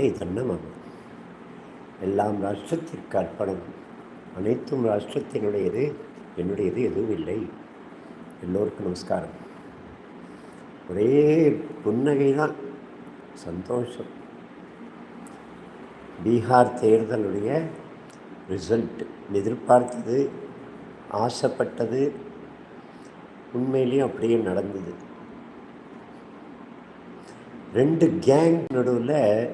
தன்னமம் எல்லாம் ராஷ்டிரத்திற்கு அர்ப்பணம். அனைத்தும் ராஷ்டிரத்தினுடையது என்னுடையது எதுவும் இல்லை எல்லோருக்கும் நமஸ்காரம். ஒரே புன்னகை தான் சந்தோஷம். பீகார் தேர்தலுடைய ரிசல்ட் எதிர்பார்த்தது ஆசைப்பட்டது உண்மையிலையும் அப்படியே நடந்தது. ரெண்டு கேங் நடுவில்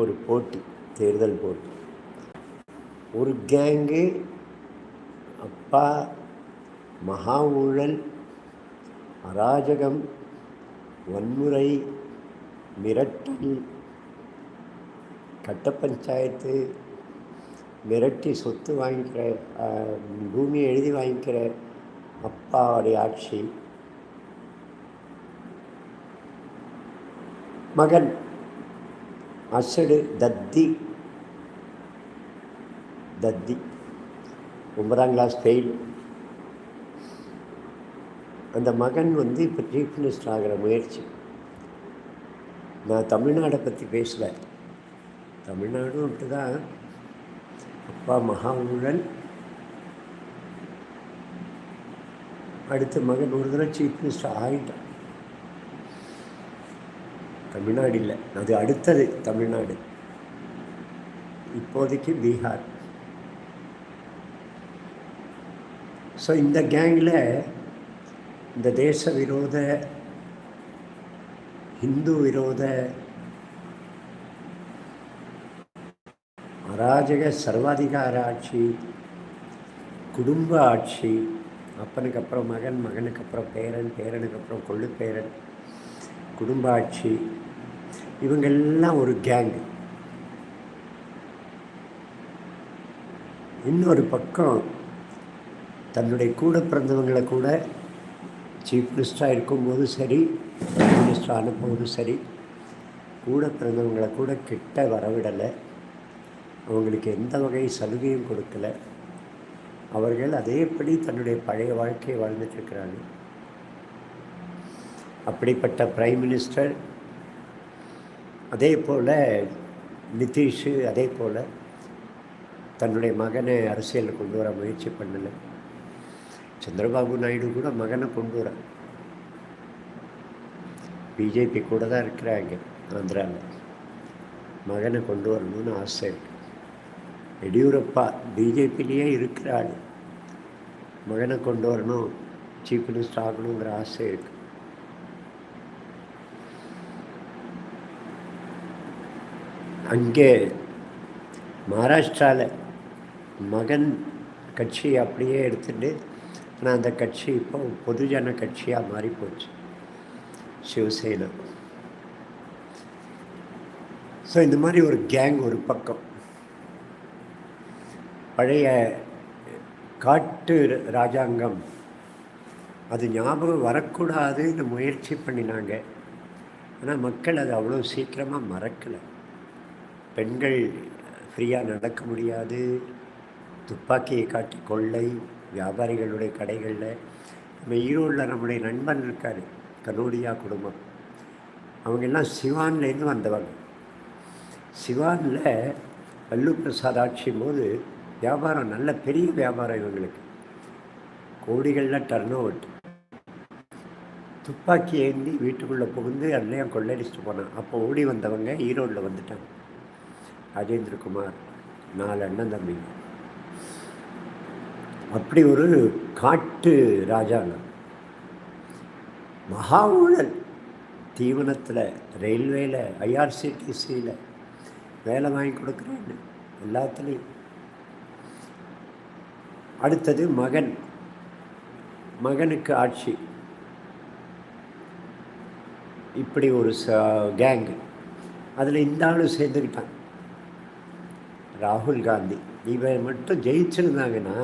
ஒரு போட்டி தேர்தல் போட்டி. ஒரு கேங்கு அப்பா மகா ஊழல் அராஜகம் வன்முறை மிரட்டல் கட்ட பஞ்சாயத்து மிரட்டி சொத்து வாங்கிக்கிற பூமியை எழுதி வாங்கிக்கிற அப்பாவுடைய ஆட்சி. மகன் அசடு தத்தி. தத்தி. ஒன்பதாம் கிளாஸ் ஃபெயில் அந்த மகன் வந்து இப்போ சீஃப் மினிஸ்டர் ஆகிற முயற்சி. நான் தமிழ்நாடை பற்றி பேசல. தமிழ்நாடும் அப்படி தான் அப்பா மகா ஊழல். அடுத்த மகன் ஒரு தடவை சீஃப் மினிஸ்டர் ஆகிட்டான் தமிழ்நாடு இல்லை அது அடுத்தது தமிழ்நாடு. இப்போதைக்கு பீகார். ஸோ இந்த கேங்கில் இந்த தேச விரோத இந்து விரோத அராஜக சர்வாதிகார ஆட்சி குடும்ப ஆட்சி அப்பனுக்கு அப்புறம் மகன் மகனுக்கு அப்புறம் பேரன் பேரனுக்கு அப்புறம் கொள்ளு பேரன் குடும்ப ஆட்சி இவங்கெல்லாம் ஒரு கேங் இன்னொரு பக்கம் தன்னுடைய கூட பிறந்தவங்களை கூட சீஃப் மினிஸ்டராக இருக்கும்போதும் சரி பிரைம் மினிஸ்டர் அனுப்பும்போதும் சரி கூட பிறந்தவங்களை கூட கிட்ட வரவிடலை. அவங்களுக்கு எந்த வகை சலுகையும் கொடுக்கல. அவர்கள் அதேபடி தன்னுடைய பழைய வாழ்க்கையை வாழ்ந்துட்டுருக்கிறாங்க அப்படிப்பட்ட பிரைம் மினிஸ்டர் அதே போல் நிதிஷ் அதே போல் தன்னுடைய மகனை அரசியலில் கொண்டு வர முயற்சி பண்ணலை. சந்திரபாபு நாயுடு கூட மகனை கொண்டு வர. பிஜேபி கூட தான் இருக்கிறாங்க ஆந்திராவில் மகனை கொண்டு வரணும்னு ஆசை இருக்குது எடியூரப்பா பிஜேபிலேயே இருக்கிறாள் மகனை கொண்டு வரணும் சீஃப் மினிஸ்டர் ஆகணுங்கிற ஆசை இருக்குது அங்கே மகாராஷ்டிராவில் மகன் கட்சி அப்படியே எடுத்துட்டு ஆனால் அந்த கட்சி இப்போ பொதுஜன கட்சியாக மாறி போச்சு. சிவசேனா. ஸோ இந்த மாதிரி ஒரு கேங் ஒரு பக்கம். பழைய காட்டு ராஜாங்கம். அது ஞாபகம் வரக்கூடாதுன்னு முயற்சி பண்ணினாங்க. ஆனால் மக்கள் அது அவ்வளோ சீக்கிரமாக மறக்கலை. பெண்கள் ஃப்ரீயாக நடக்க முடியாது. துப்பாக்கியை காட்டி கொள்ளை வியாபாரிகளுடைய கடைகளில். நம்ம ஈரோடில் நம்முடைய நண்பன் இருக்கார் கனோடியா குடும்பம். அவங்க எல்லாம் சிவான்லேருந்து வந்தவங்க. சிவானில் வல்லு பிரசாத் ஆட்சியும் போது வியாபாரம் நல்ல பெரிய வியாபாரம் இவங்களுக்கு. கோடிகளில் டர்ன் ஓவர் துப்பாக்கி ஏந்தி வீட்டுக்குள்ளே புகுந்து எல்லாம் கொள்ளடிச்சிட்டு போனான். அப்போ ஓடி வந்தவங்க ஈரோடில் வந்துட்டாங்க. அஜேந்திரகுமார் நாலு அண்ணன் தம்பி அப்படி ஒரு காட்டு ராஜாங்க. மகா ஊழல் தீவனத்தில் ரயில்வேல ஐஆர்சிடிசியில் வேலை வாங்கி கொடுக்குறேன்னு எல்லாத்துலேயும். அடுத்தது மகன். மகனுக்கு ஆட்சி. இப்படி ஒரு ச கேங்கு அதில் இந்த ஆளும் சேர்ந்துக்கிட்டான். ராகுல் காந்தி. இவன் மட்டும் ஜெயிச்சிருந்தாங்கன்னா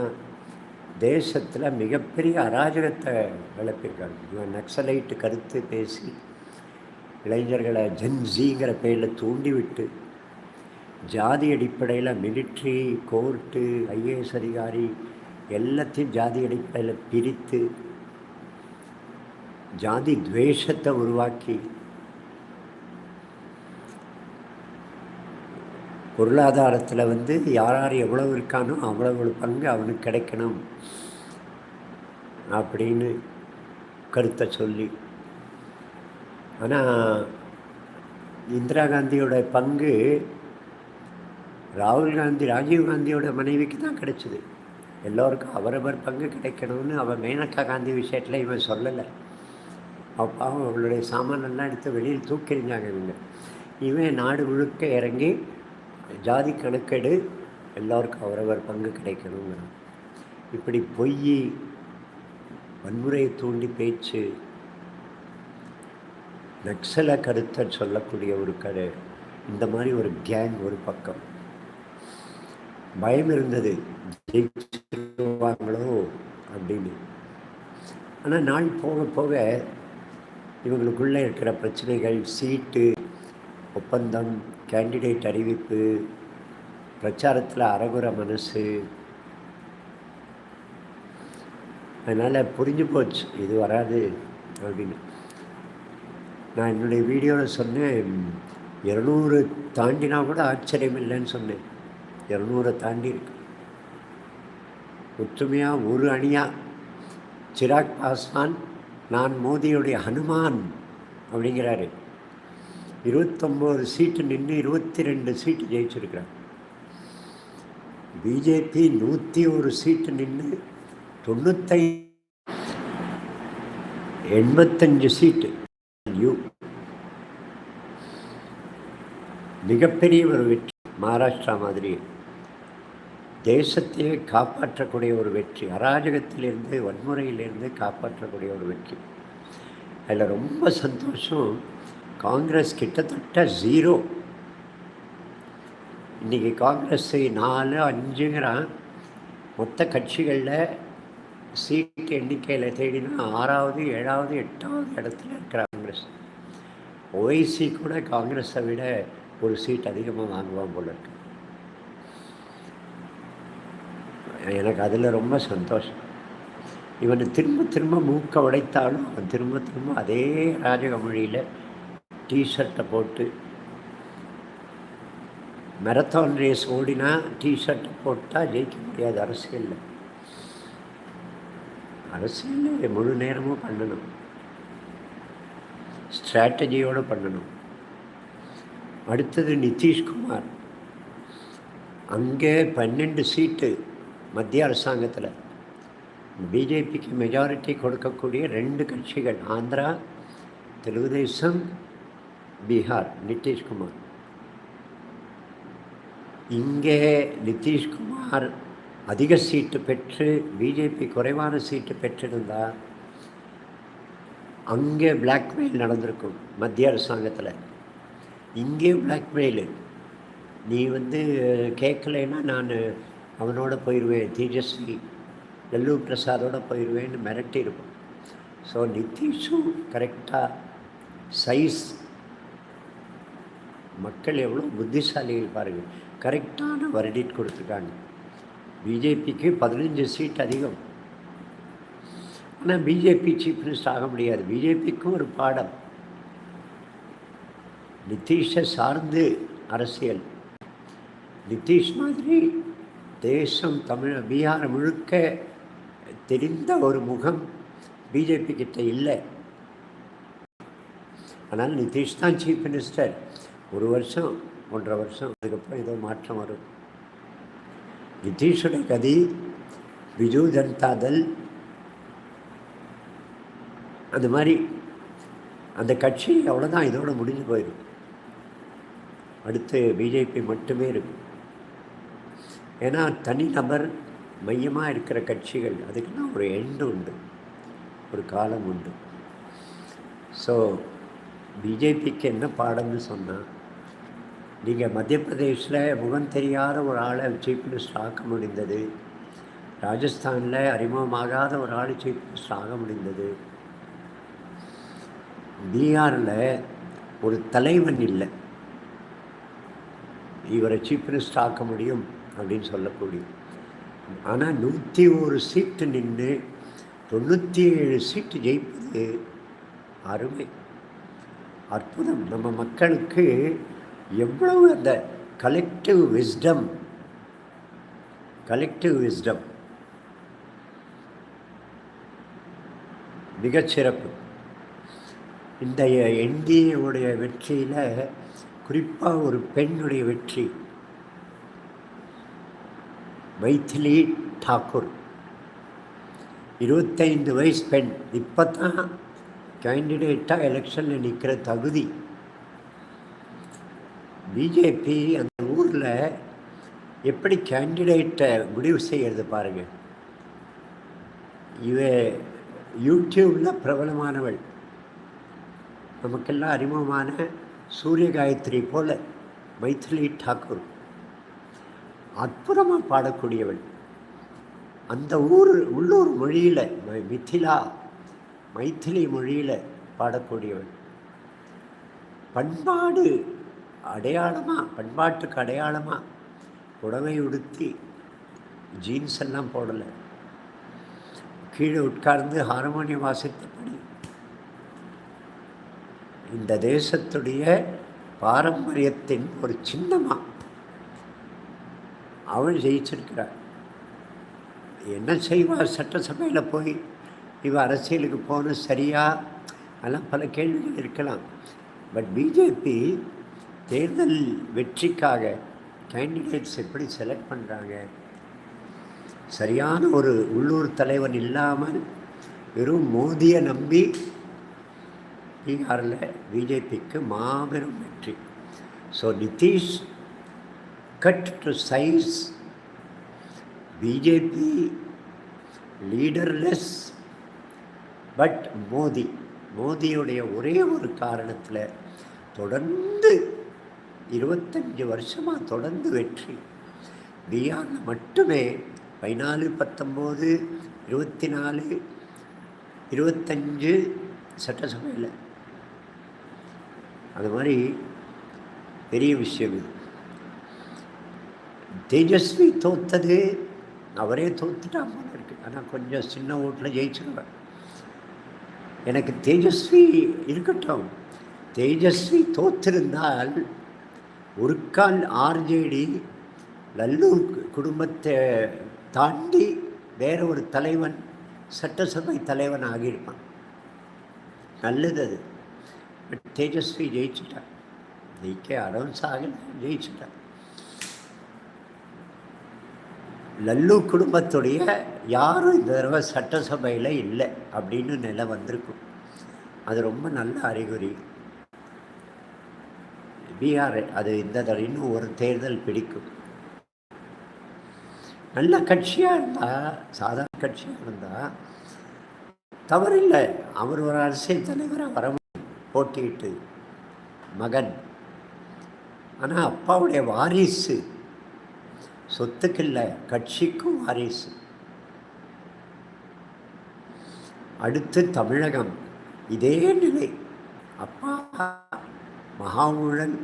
தேசத்தில் மிகப்பெரிய அராஜகத்தை விளப்பியிருக்காங்க. இவன் நக்சலைட்டு கருத்து பேசி இளைஞர்களை ஜென்ஜிங்கிற பெயரில் தூண்டிவிட்டு ஜாதி அடிப்படையில் மிலிட்ரி கோர்ட்டு ஐஏஎஸ் அதிகாரி எல்லாத்தையும் ஜாதி அடிப்படையில் பிரித்து ஜாதி துவேஷத்தை உருவாக்கி பொருளாதாரத்தில் வந்து யார் யார் எவ்வளவு இருக்கானோ அவ்வளவு பங்கு அவனுக்கு கிடைக்கணும் அப்படின்னு கருத்தை சொல்லி. ஆனால் இந்திரா காந்தியோட பங்கு ராகுல் காந்தி ராஜீவ் காந்தியோட மனைவிக்கு தான் கிடைச்சிது. எல்லோருக்கும் அவரவர் பங்கு கிடைக்கணும்னு அவன் மேனகா காந்தி விஷயத்தில் இவன் சொல்லலை. அப்பாவும் அவளுடைய சாமானெல்லாம் எடுத்து வெளியில் தூக்கிறிஞ்சாங்க இவங்க. இவன் நாடு முழுக்க இறங்கி ஜாதி கணக்கெடு எல்லோருக்கும் அவரவர் பங்கு கிடைக்கணுங்கிறான் இப்படி பொய் வன்முறையை தூண்டி பேச்சு நக்சல கருத்தை சொல்லக்கூடிய ஒரு கதை இந்த மாதிரி ஒரு கேங் ஒரு பக்கம். பயம் இருந்தது ஜெயிச்சிருவாங்களோ அப்படின்னு. ஆனால் நாள் போக போக இவங்களுக்குள்ளே இருக்கிற பிரச்சனைகள் சீட்டு ஒப்பந்தம் கேண்டிடேட் அறிவிப்பு பிரச்சாரத்தில் அறகுற மனசு. அதனால் புரிஞ்சு போச்சு இது வராது அப்படின்னு. நான் என்னுடைய வீடியோவில் சொன்னேன் இரநூறு தாண்டினா கூட ஆச்சரியம் இல்லைன்னு சொன்னேன். இரநூறை தாண்டி இருக்கு. ஒற்றுமையாக ஒரு அணியாக சிராக் பாஸ்வான் நான் மோதியுடைய ஹனுமான் அப்படிங்கிறாரு. இருபத்தொம்போது சீட்டு நின்று இருபத்தி ரெண்டு சீட்டு ஜெயிச்சிருக்கிறார். பிஜேபி நூற்றி ஒரு சீட்டு நின்று தொண்ணூத்தை எண்பத்தஞ்சு சீட்டு. யூ. மிகப்பெரிய ஒரு வெற்றி மகாராஷ்டிரா மாதிரி தேசத்தையே காப்பாற்றக்கூடிய ஒரு வெற்றி அராஜகத்திலிருந்து வன்முறையிலிருந்து காப்பாற்றக்கூடிய ஒரு வெற்றி. அதில் ரொம்ப சந்தோஷம் காங்கிரஸ் கிட்டத்தட்ட ஜீரோ. இன்றைக்கி காங்கிரஸ் நாலு அஞ்சுங்கிறான் மொத்த கட்சிகளில் சீட் எண்ணிக்கையில் தேடினா ஆறாவது ஏழாவது எட்டாவது இடத்துல இருக்கிற காங்கிரஸ். ஓய்சி கூட காங்கிரஸை விட ஒரு சீட் அதிகமாக வாங்குவான் போல இருக்கு. எனக்கு அதில் ரொம்ப சந்தோஷம். இவனை திரும்ப திரும்ப மூக்க உடைத்தாலும் அவன் திரும்ப திரும்ப அதே ராஜக மொழியில் டிஷர்ட்டை போட்டு. மெரத்தான் ரேஸ் ஓடினா டிஷர்ட்டை போட்டால் ஜெயிக்க முடியாது அரசியலில். அரசியலில் முழு நேரமும் பண்ணணும். ஸ்ட்ராட்டஜியோடு பண்ணணும். அடுத்தது நிதிஷ்குமார். அங்கே பன்னெண்டு சீட்டு மத்திய அரசாங்கத்தில். பிஜேபிக்கு மெஜாரிட்டி கொடுக்கக்கூடிய ரெண்டு கட்சிகள் ஆந்திரா தெலுங்குதேசம் பீகார் நிதிஷ்குமார் இங்கே நிதிஷ்குமார் அதிக சீட்டு பெற்று பிஜேபி குறைவான சீட்டு பெற்றிருந்தால் அங்கே பிளாக்மெயில் நடந்திருக்கும் மத்திய அரசாங்கத்தில். இங்கே பிளாக்மெயிலு நீ வந்து கேட்கலைன்னா நான் அவனோட போயிடுவேன் தேஜஸ்வி லல்லு பிரசாதோட போயிடுவேன்னு மிரட்டி ஸோ நிதிஷும் கரெக்டாக சைஸ் மக்கள் எவ்வளோ புத்திசாலிகள் பாருங்கள். கரெக்டான வருடிட் கொடுத்துருக்காங்க. பிஜேபிக்கு பதினஞ்சு சீட் அதிகம். ஆனால் பிஜேபி சீஃப் மினிஸ்டர் ஆக முடியாது. பிஜேபிக்கும் ஒரு பாடம். நிதிஷை சார்ந்து அரசியல். நிதிஷ் மாதிரி தேசம் தமிழ் பீகார் முழுக்க தெரிந்த ஒரு முகம் பிஜேபி கிட்ட இல்லை. ஆனால் நிதிஷ் தான் சீஃப் மினிஸ்டர் ஒரு வருஷம் ஒன்றரை வருஷம் அதுக்கப்புறம் ஏதோ மாற்றம் வரும். நிதிஷோட கதி பிஜு ஜனதாதள் அந்த மாதிரி அந்த கட்சி அவ்வளோதான் இதோடு முடிஞ்சு போயிடும். அடுத்து பிஜேபி மட்டுமே இருக்கும் ஏன்னா தனிநபர் மையமாக இருக்கிற கட்சிகள் அதுக்கெல்லாம் ஒரு எண்டு உண்டு. ஒரு காலம் உண்டு. ஸோ பிஜேபிக்கு என்ன பாடம்னு சொன்னால் நீங்கள் மத்திய பிரதேஷில் முகம் தெரியாத ஒரு ஆளை சீஃப் மினிஸ்டர் ஆக்க முடிந்தது. ராஜஸ்தானில் அறிமுகமாகாத ஒரு ஆள் சீஃப் மினிஸ்டர் ஆக முடிந்தது. பீகாரில் ஒரு தலைவன் இல்லை. இவரை சீஃப் மினிஸ்டர் ஆக்க முடியும் அப்படின்னு சொல்லக்கூடிய. ஆனால் நூற்றி ஒரு சீட்டு நின்று தொண்ணூற்றி ஏழு சீட்டு ஜெயிப்பது அருமை. அற்புதம். நம்ம மக்களுக்கு எவ்வளவு அந்த கலெக்டிவ் விஸ்டம் கலெக்டிவ் விஸ்டம் மிகச்சிறப்பு இந்த என்டிஏவுடைய வெற்றியில் குறிப்பாக ஒரு பெண்ணுடைய வெற்றி. வைத்திலி ఠాకూర్ இருபத்தைந்து வயசு பெண். இப்போ தான் கேண்டிடேட்டாக எலெக்ஷனில் நிற்கிற தகுதி. பிஜேபி அந்த ஊரில் எப்படி கேண்டிடேட்டை முடிவு செய்கிறது பாருங்கள் இவ யூடியூப்பில் பிரபலமானவள். நமக்கெல்லாம் அறிமுகமான சூரிய காயத்ரி போல் மைத்திலி டாக்கூர். அற்புதமாக பாடக்கூடியவள். அந்த ஊர் உள்ளூர் மொழியில் மிதிலா மைத்திலி மொழியில் பாடக்கூடியவள். பண்பாடு அடையாளமாக பண்பாட்டுக்கு அடையாளமாக புடவை உடுத்தி ஜீன்ஸ் எல்லாம் போடலை. கீழே உட்கார்ந்து ஹார்மோனியம் வாசித்தபடி. இந்த தேசத்துடைய பாரம்பரியத்தின் ஒரு சின்னமாக அவள் ஜெயிச்சிருக்கிறாள். என்ன செய்வாள்? சட்டசபையில் போய் இவ அரசியலுக்கு போகணும் சரியா? அதெல்லாம் பல கேள்விகள் இருக்கலாம். பட் பிஜேபி தேர்தல் வெற்றிக்காக கேண்டிடேட்ஸ் எப்படி செலக்ட் பண்ணுறாங்க சரியான ஒரு உள்ளூர் தலைவன் இல்லாமல் வெறும் மோதியை நம்பி பீகாரில் பிஜேபிக்கு மாபெரும் வெற்றி. So Nitish cut to size BJP leaderless but Modi. மோதியுடைய ஒரே ஒரு காரணத்தில் தொடர்ந்து இருபத்தஞ்சி வருஷமாக தொடர்ந்து வெற்றி. பீகாரில் மட்டுமே பதினாலு பத்தொம்போது இருபத்தி நாலு இருபத்தஞ்சு சட்டசபையில். அது மாதிரி பெரிய விஷயம் இது. தேஜஸ்வி தோத்தது அவரே தோத்துட்டா போல இருக்கு. ஆனால் கொஞ்சம் சின்ன ஓட்டில் ஜெயிச்சிருவேன் எனக்கு தேஜஸ்வி இருக்கட்டும். தேஜஸ்வி தோத்திருந்தால் ஒரு கால் ஆர்ஜேடி நல்லூர் குடும்பத்தை தாண்டி வேற ஒரு தலைவன் சட்டசபை தலைவன் ஆகியிருப்பான். நல்லது அது பட் தேஜஸ்வி ஜெயிச்சிட்டான். ஜெயிக்க அனௌன்ஸ் ஆகல ஜெயிச்சிட்டான். லல்லு குடும்பத்துடைய யாரும் இந்த தடவை சட்டசபையில் இல்லை அப்படின்னு நிலை வந்திருக்கும். அது ரொம்ப நல்ல அறிகுறி. பீகார் அது இந்த தடவை இன்னும் ஒரு தேர்தல் பிடிக்கும். நல்ல கட்சியாக இருந்தால் சாதாரண கட்சியாக இருந்தால் தவறில்லை. அவர் ஒரு அரசியல் தலைவராக வர போட்டியிட்டு மகன். ஆனால் அப்பாவுடைய வாரிசு. சொத்துக்கு இல்லை கட்சிக்கும் வாரிசு. அடுத்து தமிழகம். இதே நிலை. அப்பா மகா ஊழல்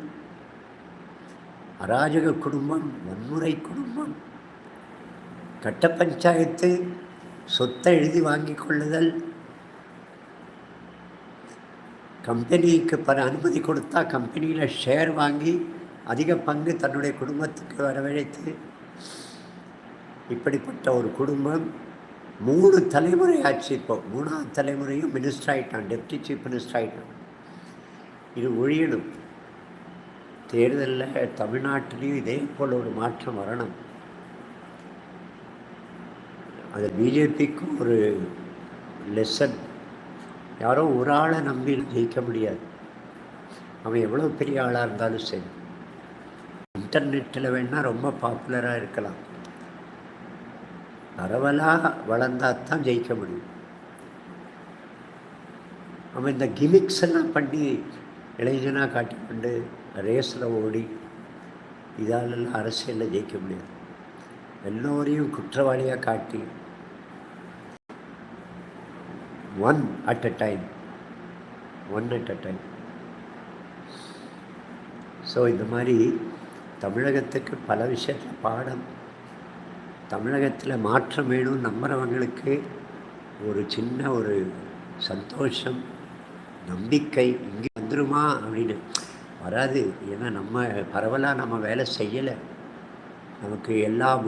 அராஜக குடும்பம் வன்முறை குடும்பம் கட்ட பஞ்சாயத்து சொத்தை எழுதி வாங்கி கொள்ளுதல் கம்பெனிக்கு பல அனுமதி கொடுத்தா கம்பெனியில் ஷேர் வாங்கி அதிக பங்கு தன்னுடைய குடும்பத்துக்கு வரவழைத்து இப்படிப்பட்ட ஒரு குடும்பம் மூணு தலைமுறை ஆச்சு இப்போ மூணாவது தலைமுறையும் மினிஸ்டர் ஆகிட்டான் டெப்டி சீஃப் மினிஸ்டர் ஆகிட்டான் இது ஒழியணும். தேர்தலில் தமிழ்நாட்டிலையும் இதே போல் ஒரு மாற்றம் வரணும். அது பிஜேபிக்கும் ஒரு லெசன் யாரோ ஒரு ஆளை நம்பி ஜெயிக்க முடியாது. அவன் எவ்வளோ பெரிய ஆளாக இருந்தாலும் சரி. இன்டர்நெட்டில் வேணால் ரொம்ப பாப்புலராக இருக்கலாம். பரவலாக வளர்ந்தால் தான் ஜெயிக்க முடியும். அவன் இந்த கிமிக்ஸ் எல்லாம் பண்ணி இளைஞனாக காட்டிக்கொண்டு ரேஸில் ஓடி இதாலெல்லாம் அரசியலில் ஜெயிக்க முடியாது. எல்லோரையும் குற்றவாளியாக காட்டி one at a time one at a time so இந்த மாதிரி தமிழகத்துக்கு பல விஷயத்தில் பாடம் தமிழகத்தில் மாற்றம் வேணும் நம்புகிறவங்களுக்கு ஒரு சின்ன ஒரு சந்தோஷம் நம்பிக்கை இங்கே வந்துருமா அப்படின்னு. வராது. ஏன்னா நம்ம பரவலாக நம்ம வேலை செய்யலை. நமக்கு எல்லா